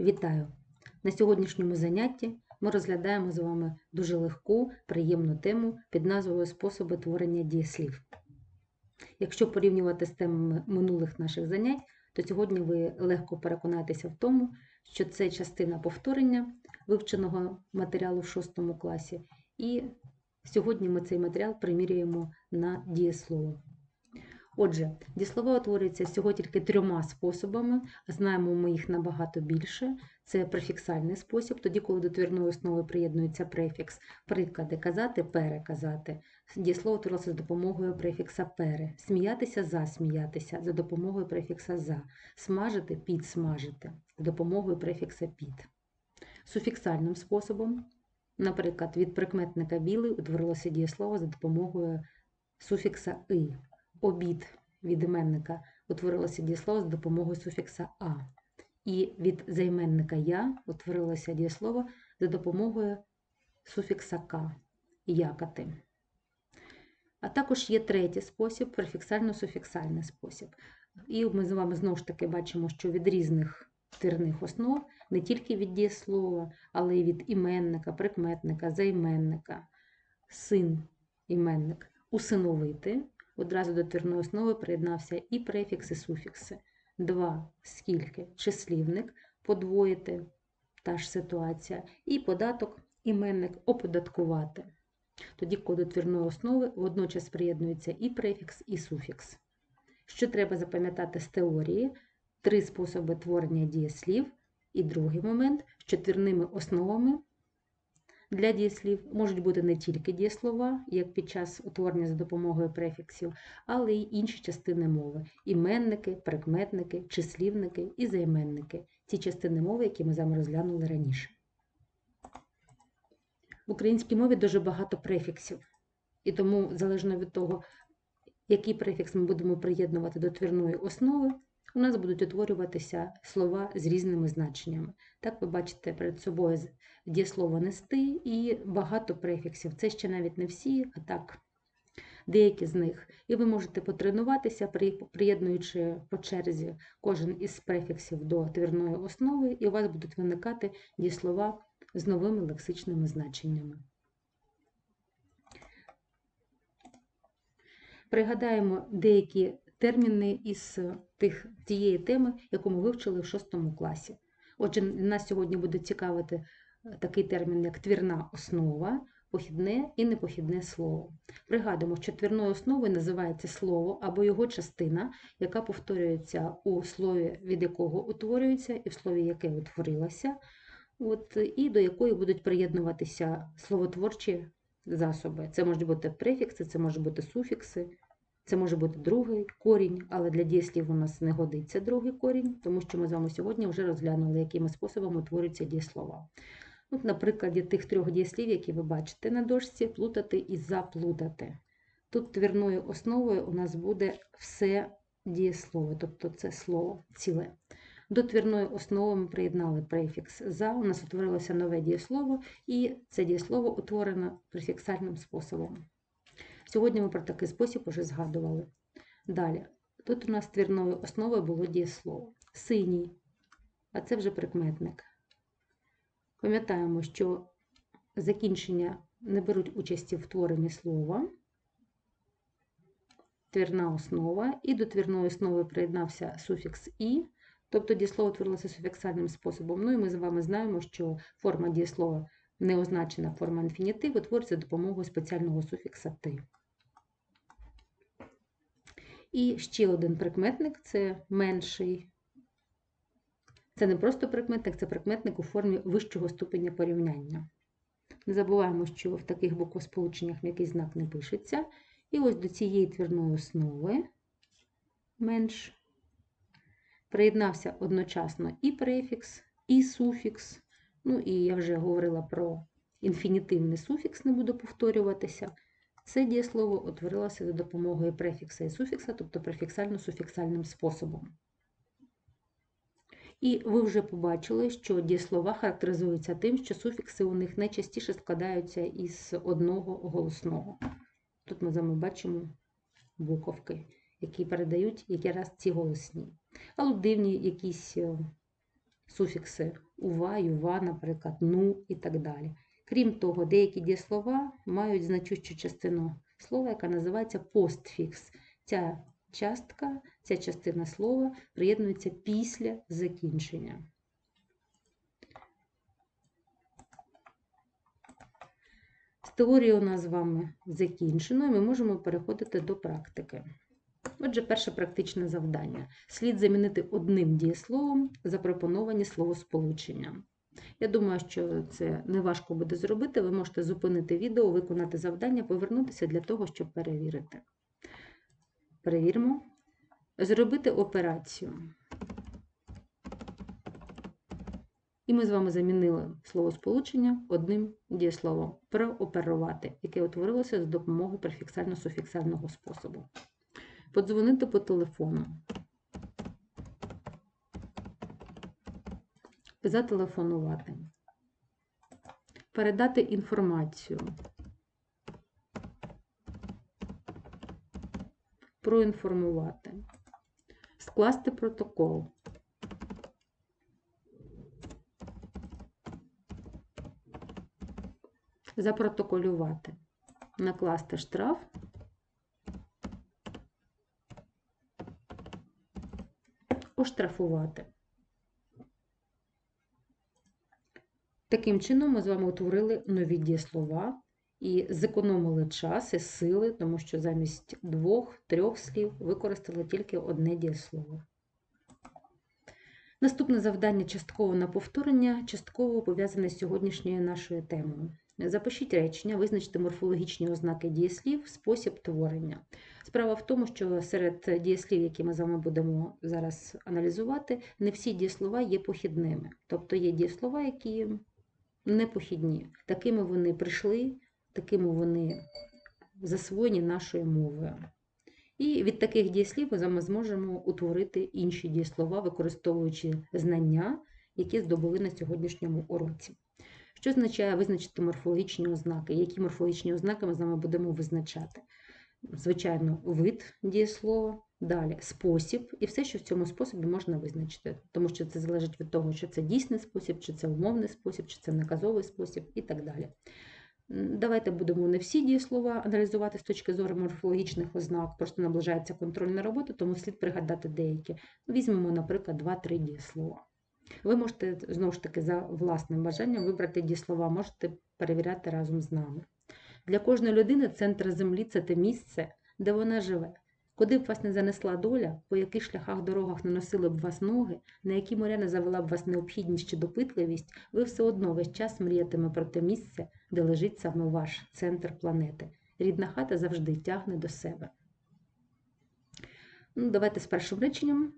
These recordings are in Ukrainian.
Вітаю! На сьогоднішньому занятті ми розглядаємо з вами дуже легку, приємну тему під назвою Способи творення дієслів. Якщо порівнювати з темами минулих наших занять, то сьогодні ви легко переконаєтеся в тому, що це частина повторення вивченого матеріалу в 6 класі, і сьогодні ми цей матеріал примірюємо на дієслово. Отже, дієслова утворюються всього тільки трьома способами, знаємо ми їх набагато більше. Це префіксальний спосіб, тоді, коли до твірної основи приєднується префікс. Приклади казати, переказати. Дієслово утворилося за допомогою префікса пере. Сміятися, засміятися за допомогою префікса за. Смажити, підсмажити за допомогою префікса під. Суфіксальним способом, наприклад, від прикметника білий утворилося дієслово за допомогою суфікса и обід від іменника утворилося дієслово з допомогою суфікса а. І від займенника я утворилося дієслово за допомогою суфікса к якати. А також є третій спосіб префіксально-суфіксальний спосіб. І ми з вами знову ж таки бачимо, що від різних тирних основ, не тільки від дієслова, але й від іменника, прикметника, займенника, син, іменник, усиновити одразу до твірної основи приєднався і префікс, і суфікси. Два скільки числівник, подвоїти, та ж ситуація, і податок, іменник оподаткувати. Тоді коли до твірної основи водночас приєднується і префікс, і суфікс. Що треба запам'ятати з теорії? Три способи творення дієслів, і другий момент, що твірними основами для дієслів можуть бути не тільки дієслова, як під час утворення за допомогою префіксів, але й інші частини мови іменники, прикметники, числівники і займенники ті частини мови, які ми з вами розглянули раніше. В українській мові дуже багато префіксів, і тому, залежно від того, який префікс ми будемо приєднувати до твірної основи, у нас будуть утворюватися слова з різними значеннями. Так, ви бачите перед собою дієслово нести і багато префіксів. Це ще навіть не всі, а так, деякі з них. І ви можете потренуватися, приєднуючи по черзі кожен із префіксів до твірної основи, і у вас будуть виникати дієслова з новими лексичними значеннями. Пригадаємо деякі терміни із тих, тієї теми, яку ми вивчили в 6 класі. Отже, нас сьогодні буде цікавити такий термін, як твірна основа, похідне і непохідне слово. Пригадуємо, що твірною основою називається слово або його частина, яка повторюється у слові, від якого утворюється, і в слові, яке утворилося, от, і до якої будуть приєднуватися словотворчі засоби. Це можуть бути префікси, це можуть бути суфікси. Це може бути другий корінь, але для дієслів у нас не годиться другий корінь, тому що ми з вами сьогодні вже розглянули, якими способами утворюються дієслова. От, На прикладі тих трьох дієслів, які ви бачите на дошці, плутати і заплутати. Тут твірною основою у нас буде все дієслово, тобто це слово ціле. До твірної основи ми приєднали префікс за, у нас утворилося нове дієслово, і це дієслово утворено префіксальним способом. Сьогодні ми про такий спосіб уже згадували. Далі, тут у нас твірною основою було дієслово. Синій, а це вже прикметник. Пам'ятаємо, що закінчення не беруть участі в творенні слова, твірна основа, і до твірної основи приєднався суфікс І, тобто дієслово творилося суфіксальним способом. Ну і ми з вами знаємо, що форма дієслова неозначена форма інфінітиву утворюється за допомогою спеціального суфікса ти. І ще один прикметник це менший. Це не просто прикметник, це прикметник у формі вищого ступеня порівняння. Не забуваємо, що в таких буквосполученнях м'який знак не пишеться. І ось до цієї твірної основи менш приєднався одночасно і префікс, і суфікс. Ну, і я вже говорила про інфінітивний суфікс, не буду повторюватися. Це дієслово утворилося за допомогою префікса і суфікса, тобто префіксально-суфіксальним способом. І ви вже побачили, що дієслова характеризуються тим, що суфікси у них найчастіше складаються із одного голосного. Тут ми з вами бачимо буковки, які передають якраз ці голосні. Алудивні якісь суфікси ува, юва, наприклад, ну і так далі. Крім того, деякі дієслова мають значущу частину слова, яка називається постфікс. Ця частка, ця частина слова приєднується після закінчення. З теорії у нас з вами закінчено, і ми можемо переходити до практики. Отже, перше практичне завдання. Слід замінити одним дієсловом запропоновані словосполучення. Я думаю, що це не важко буде зробити. Ви можете зупинити відео, виконати завдання, повернутися для того, щоб перевірити. Перевіримо. Зробити операцію. І ми з вами замінили словосполучення одним дієсловом прооперувати, яке утворилося за допомогою префіксально-суфіксального способу. Подзвонити по телефону. Зателефонувати. Передати інформацію. Проінформувати. Скласти протокол. Запротоколювати. Накласти штраф. Оштрафувати. Таким чином, ми з вами утворили нові дієслова і зекономили час і сили, тому що замість двох-трьох слів використали тільки одне дієслово. Наступне завдання частково на повторення, частково пов'язане з сьогоднішньою нашою темою. Запишіть речення, визначте морфологічні ознаки дієслів, спосіб творення. Справа в тому, що серед дієслів, які ми з вами будемо зараз аналізувати, не всі дієслова є похідними. Тобто є дієслова, які непохідні. Такими вони прийшли, такими вони засвоєні нашою мовою. І від таких дієслів ми зможемо утворити інші дієслова, використовуючи знання, які здобули на сьогоднішньому уроці. Що означає визначити морфологічні ознаки? Які морфологічні ознаки ми з вами будемо визначати? Звичайно, вид дієслова, далі спосіб і все, що в цьому способі можна визначити, тому що це залежить від того, чи це дійсний спосіб, чи це умовний спосіб, чи це наказовий спосіб і так далі. Давайте будемо не всі дієслова аналізувати з точки зору морфологічних ознак, просто наближається контрольна робота, тому слід пригадати деякі. Візьмемо, наприклад, 2-3 дієслова. Ви можете, знову ж таки, за власним бажанням вибрати дієслова, можете перевіряти разом з нами. Для кожної людини центр землі це те місце, де вона живе. Куди б вас не занесла доля, по яких шляхах дорогах не носили б вас ноги, на які моря не завела б вас необхідність чи допитливість, ви все одно весь час мріятиме про те місце, де лежить саме ваш центр планети. Рідна хата завжди тягне до себе. Ну, Давайте з першим реченням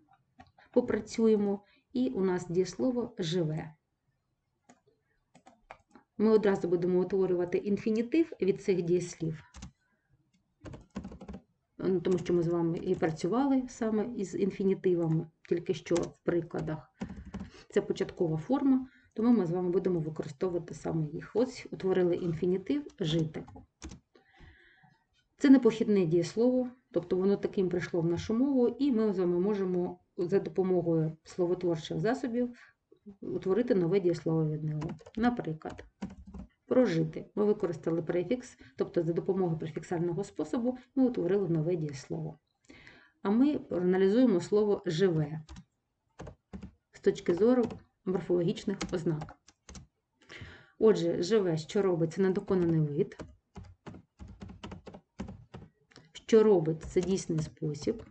попрацюємо. І у нас дієслово живе. Ми одразу будемо утворювати інфінітив від цих дієслів, ну, тому що ми з вами і працювали саме із інфінітивами, тільки що в прикладах. Це початкова форма, тому ми з вами будемо використовувати саме їх. Ось утворили інфінітив жити. Це непохідне дієслово, тобто воно таким прийшло в нашу мову, і ми з вами можемо за допомогою словотворчих засобів утворити нове дієслово від нього. Наприклад, прожити. Ми використали префікс, тобто за допомогою префіксального способу ми утворили нове дієслово. А ми аналізуємо слово живе з точки зору морфологічних ознак. Отже, живе, що робить, це недоконаний вид. Що робить це дійсний спосіб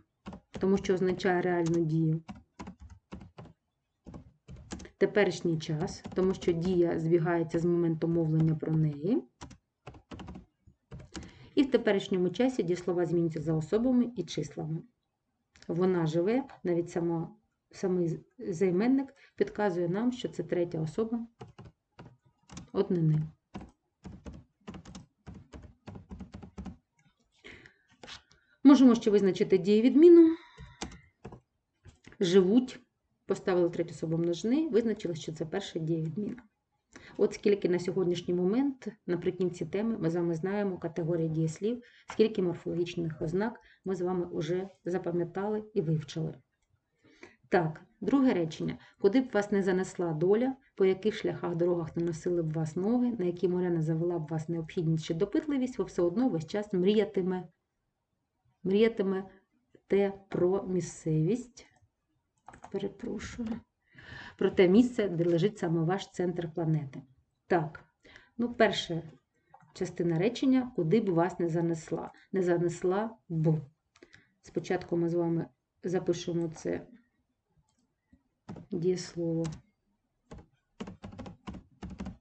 тому що означає реальну дію. Теперішній час, тому що дія збігається з моменту мовлення про неї. І в теперішньому часі дієслова змінюються за особами і числами. Вона живе, навіть само, самий займенник підказує нам, що це третя особа однини. Можемо ще визначити дієвідміну живуть, поставили третю особу множини, визначили, що це перша дієвідміна. От скільки на сьогоднішній момент, наприкінці теми, ми з вами знаємо категорії дієслів, скільки морфологічних ознак ми з вами вже запам'ятали і вивчили. Так, друге речення. Куди б вас не занесла доля, по яких шляхах дорогах не носили б вас ноги, на які моря не завела б вас необхідність чи допитливість, ви все одно весь час мріятиме, мріятиме те про місцевість. Перепрошую. Про те місце, де лежить саме ваш центр планети. Так, ну, перша частина речення, куди б вас не занесла. Не занесла б. Спочатку ми з вами запишемо це дієслово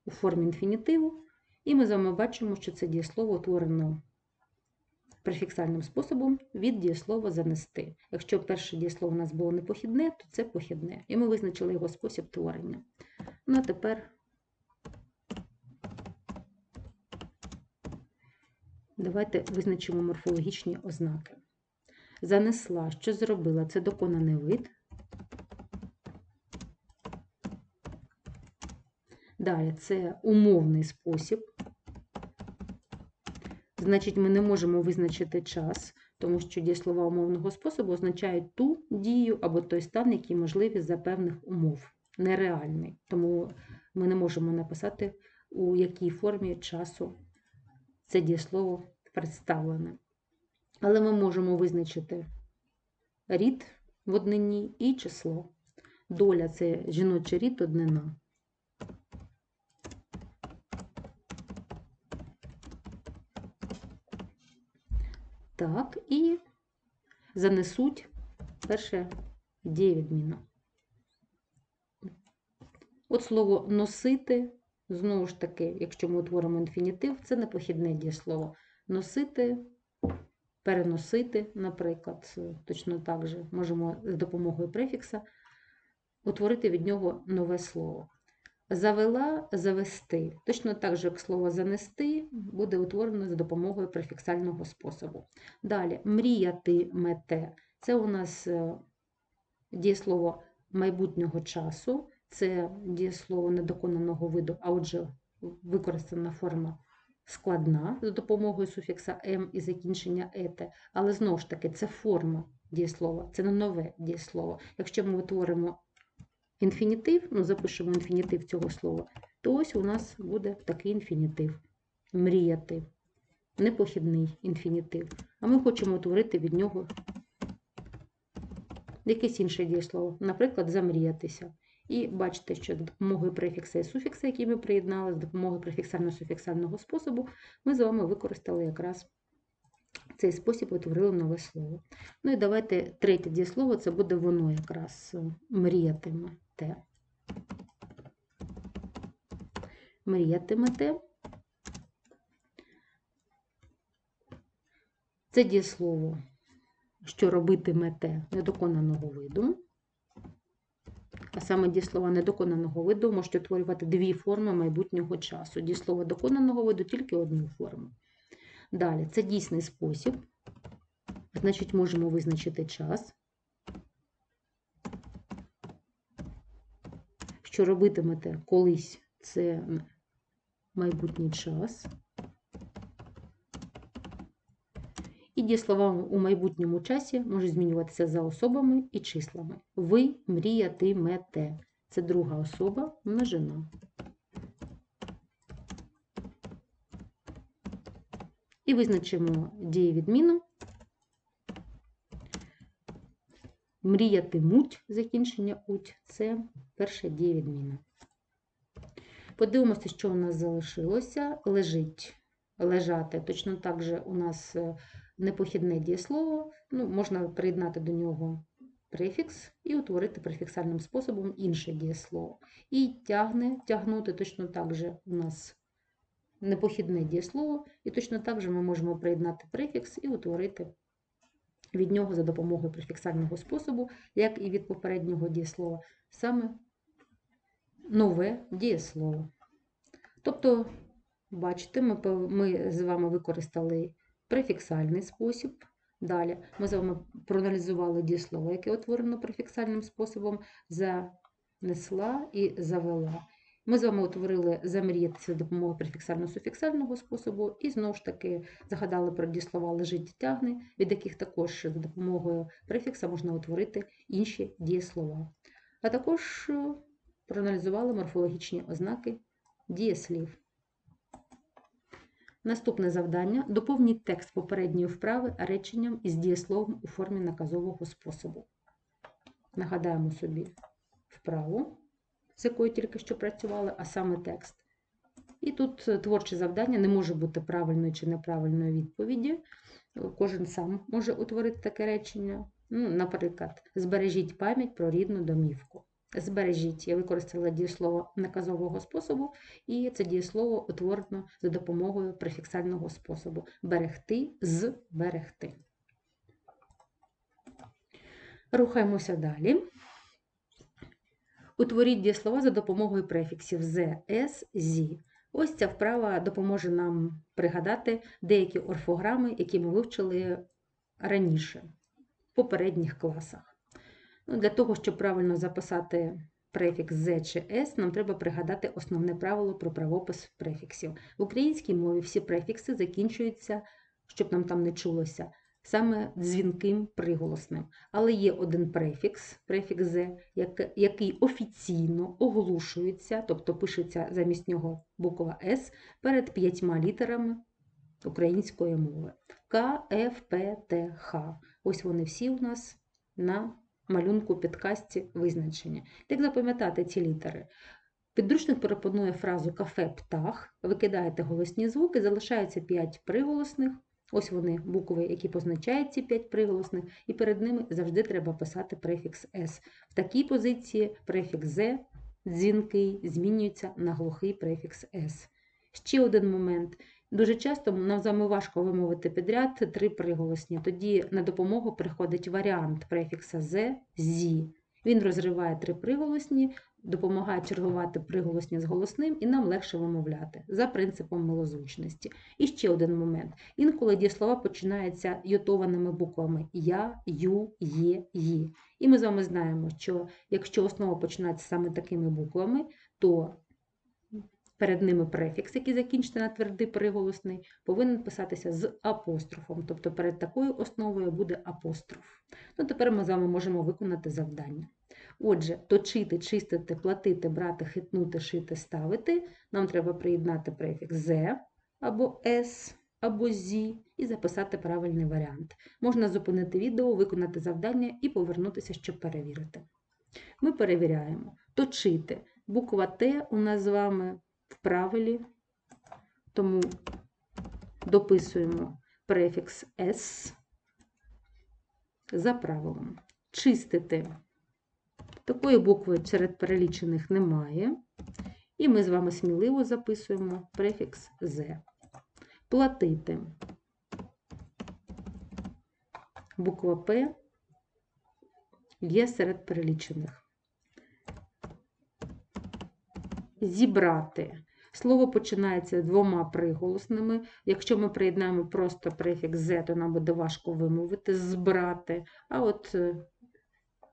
у формі інфінітиву, і ми з вами бачимо, що це дієслово утворено префіксальним способом від дієслова занести. Якщо перше дієслово у нас було непохідне, то це похідне. І ми визначили його спосіб творення. Ну а тепер давайте визначимо морфологічні ознаки. Занесла, що зробила, це доконаний вид. Далі це умовний спосіб. Значить, ми не можемо визначити час, тому що дієслова умовного способу означають ту дію або той стан, який можливий за певних умов, нереальний. Тому ми не можемо написати, у якій формі часу це дієслово представлене. Але ми можемо визначити рід в однині і число. Доля це жіночий рід однина. Так, і занесуть перше дієвідміна. От слово носити, знову ж таки, якщо ми утворимо інфінітив, це непохідне дієслово. Носити, переносити, наприклад, точно так же можемо з допомогою префікса утворити від нього нове слово. Завела завести. Точно так же, як слово занести буде утворено за допомогою префіксального способу. Далі мріяти мете. Це у нас е, дієслово майбутнього часу, це дієслово недоконаного виду, а отже, використана форма складна за допомогою суфікса м і закінчення ете, але знову ж таки це форма дієслова, це не нове дієслово. Якщо ми утворимо інфінітив, ну, запишемо інфінітив цього слова, то ось у нас буде такий інфінітив. Мріяти. Непохідний інфінітив. А ми хочемо утворити від нього якесь інше дієслово, наприклад, замріятися. І бачите, що з допомогою префікса і суфікса, які ми приєднали, з допомогою префіксально-суфіксального способу, ми з вами використали якраз цей спосіб утворили нове слово. Ну і давайте третє дієслово це буде воно якраз мріятимете. Мріятимете. Це дієслово, що робитимете недоконаного виду. А саме дієслова недоконаного виду можуть утворювати дві форми майбутнього часу. Дієслова доконаного виду тільки одну форму. Далі, це дійсний спосіб, значить, можемо визначити час. Що робитимете колись це майбутній час. І дієслова у майбутньому часі можуть змінюватися за особами і числами. Ви мріятимете. Це друга особа множина. І визначимо дієвідміну. Мріятимуть закінчення уть це перша дієвідміна. Подивимося, що у нас залишилося. Лежить, лежати. Точно так же у нас е, непохідне дієслово, ну, можна приєднати до нього префікс і утворити префіксальним способом інше дієслово. І тягне, тягнути точно так же у нас непохідне дієслово, і точно так же ми можемо приєднати префікс і утворити від нього за допомогою префіксального способу, як і від попереднього дієслова, саме нове дієслово. Тобто, бачите, ми, ми з вами використали префіксальний спосіб. Далі ми з вами проаналізували дієслово, яке утворено префіксальним способом, занесла і завела. Ми з вами утворили замріятися за допомогою префіксально-суфіксального способу, і знову ж таки загадали про дієслова лежить тягне, від яких також за допомогою префікса можна утворити інші дієслова. А також е, проаналізували морфологічні ознаки дієслів. Наступне завдання доповніть текст попередньої вправи реченням із дієсловом у формі наказового способу. Нагадаємо собі вправу, з якою тільки що працювали, а саме текст. І тут е, творче завдання не може бути правильної чи неправильної відповіді. Кожен сам може утворити таке речення. Ну, Наприклад, збережіть пам'ять про рідну домівку. Збережіть, я використала дієслово наказового способу, і це дієслово утворено за допомогою префіксального способу. Берегти зберегти. Рухаємося далі. Утворіть дієслова за допомогою префіксів «з», «с», «зі». Ось ця вправа допоможе нам пригадати деякі орфограми, які ми вивчили раніше, в попередніх класах. Ну, Для того, щоб правильно записати префікс «з» чи «с», нам треба пригадати основне правило про правопис префіксів. В українській мові всі префікси закінчуються, щоб нам там не чулося, саме дзвінким приголосним. Але є один префікс, префікс «з», який офіційно оголошується, тобто пишеться замість нього буква С перед п'ятьма літерами української мови. К, Ф, П, Т, Х. Ось вони всі у нас на малюнку підкасті визначення. Як запам'ятати ці літери? Підручник пропонує фразу кафе птах, викидаєте голосні звуки, залишається 5 приголосних. Ось вони, букви, які позначають ці 5 приголосних, і перед ними завжди треба писати префікс С. В такій позиції префікс З, дзвінкий, змінюється на глухий префікс С. Ще один момент. Дуже часто нам з важко вимовити підряд три приголосні. Тоді на допомогу приходить варіант префікса з, зі. Він розриває три приголосні, допомагає чергувати приголосні з голосним, і нам легше вимовляти за принципом милозвучності. І ще один момент: інколи дієслова починаються йотованими буквами Я, Ю, Є, Ї. І ми з вами знаємо, що якщо основа починається саме такими буквами, то перед ними префікс, який закінчений на твердий приголосний, повинен писатися з апострофом. Тобто перед такою основою буде апостроф. Ну, Тепер ми з вами можемо виконати завдання. Отже, точити, чистити, платити, брати, хитнути, шити, ставити. Нам треба приєднати префікс «з» або «с», або «зі» і записати правильний варіант. Можна зупинити відео, виконати завдання і повернутися, щоб перевірити. Ми перевіряємо. Точити. Буква Т у нас з вами в правилі, тому дописуємо префікс S за правилом. Чистити. Такої букви серед перелічених немає. І ми з вами сміливо записуємо префікс Z. Платити. Буква П є серед перелічених. зібрати. Слово починається двома приголосними. Якщо ми приєднаємо просто префікс «з», то нам буде важко вимовити, збрати. А от е,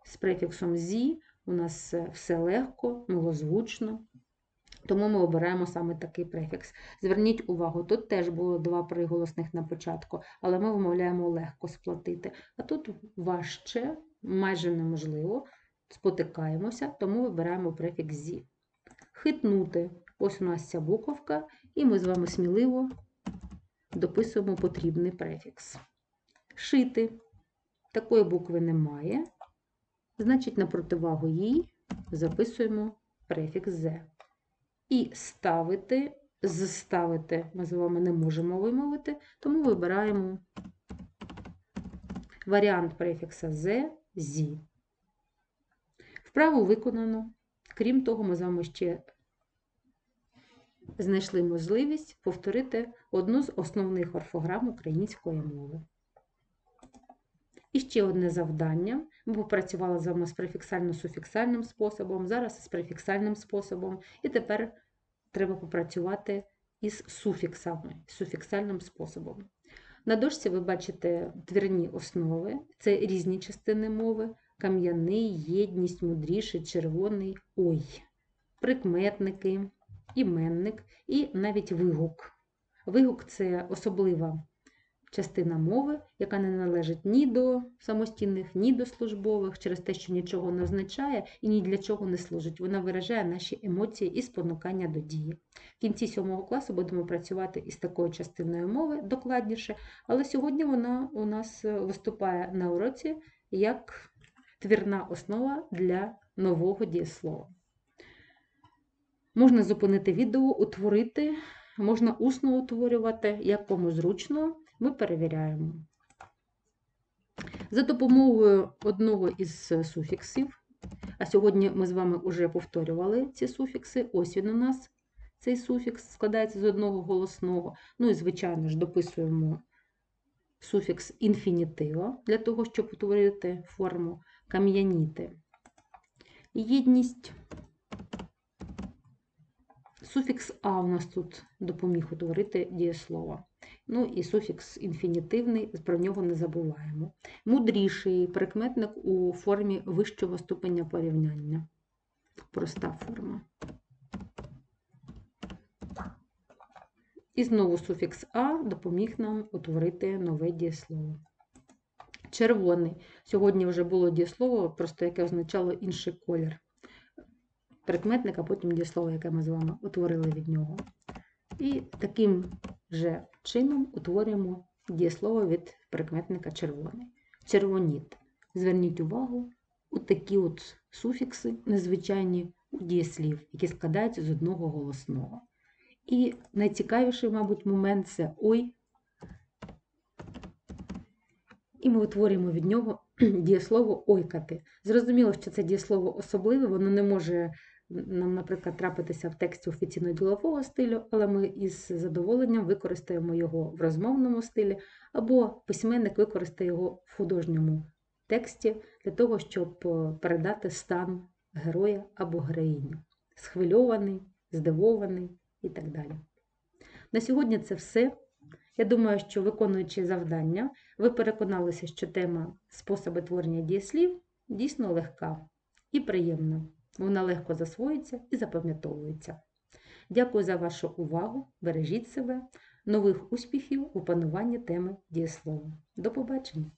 з префіксом «зі» у нас все легко, милозвучно. Тому ми обираємо саме такий префікс. Зверніть увагу, тут теж було два приголосних на початку, але ми вимовляємо легко сплатити. А тут важче, майже неможливо, спотикаємося, тому вибираємо префікс «зі» хитнути. Ось у нас ця буковка, і ми з вами сміливо дописуємо потрібний префікс. Шити. Такої букви немає. Значить, на противагу їй записуємо префікс «з». І ставити, зставити ми з вами не можемо вимовити, тому вибираємо варіант префікса «з», «зі». Вправу виконано. Крім того, ми з вами ще знайшли можливість повторити одну з основних орфограм української мови. І ще одне завдання. Ми попрацювали з вами з префіксально-суфіксальним способом, зараз з префіксальним способом, і тепер треба попрацювати із суфіксами, суфіксальним способом. На дошці ви бачите твірні основи, це різні частини мови кам'яний, єдність, мудріший, червоний ой. прикметники, іменник і навіть вигук. Вигук це особлива частина мови, яка не належить ні до самостійних, ні до службових, через те, що нічого не означає і ні для чого не служить. Вона виражає наші емоції і спонукання до дії. В кінці сьомого класу будемо працювати із такою частиною мови докладніше, але сьогодні вона у нас е, виступає на уроці як твірна основа для нового дієслова. Можна зупинити відео, утворити, можна усно утворювати, як кому зручно, ми перевіряємо. За допомогою одного із суфіксів, а сьогодні ми з вами вже повторювали ці суфікси, ось він у нас, цей суфікс складається з одного голосного. Ну і, звичайно ж, дописуємо суфікс інфінітива для того, щоб утворити форму кам'яніти. Єдність. Суфікс А у нас тут допоміг утворити дієслово. Ну і суфікс інфінітивний, про нього не забуваємо. Мудріший прикметник у формі вищого ступеня порівняння. Проста форма. І знову суфікс А допоміг нам утворити нове дієслово. Червоний. Сьогодні вже було дієслово, просто яке означало інший колір. Прикметник, а потім дієслово, яке ми з вами утворили від нього. І таким же чином утворюємо дієслово від прикметника червоний. Червоніт. Зверніть увагу у такі от суфікси, незвичайні у дієслів, які складаються з одного голосного. І найцікавіший, мабуть, момент це ой. І ми утворюємо від нього дієслово ойкати. Зрозуміло, що це дієслово особливе, воно не може нам, наприклад, трапитися в тексті офіційно-ділового стилю, але ми із задоволенням використаємо його в розмовному стилі, або письменник використає його в художньому тексті для того, щоб е, передати стан героя або героїні. Схвильований, здивований і так далі. На сьогодні це все. Я думаю, що виконуючи завдання, ви переконалися, що тема способи творення дієслів дійсно легка і приємна. Вона легко засвоїться і запам'ятовується. Дякую за вашу увагу. Бережіть себе, нових успіхів у пануванні теми дієслова. До побачення!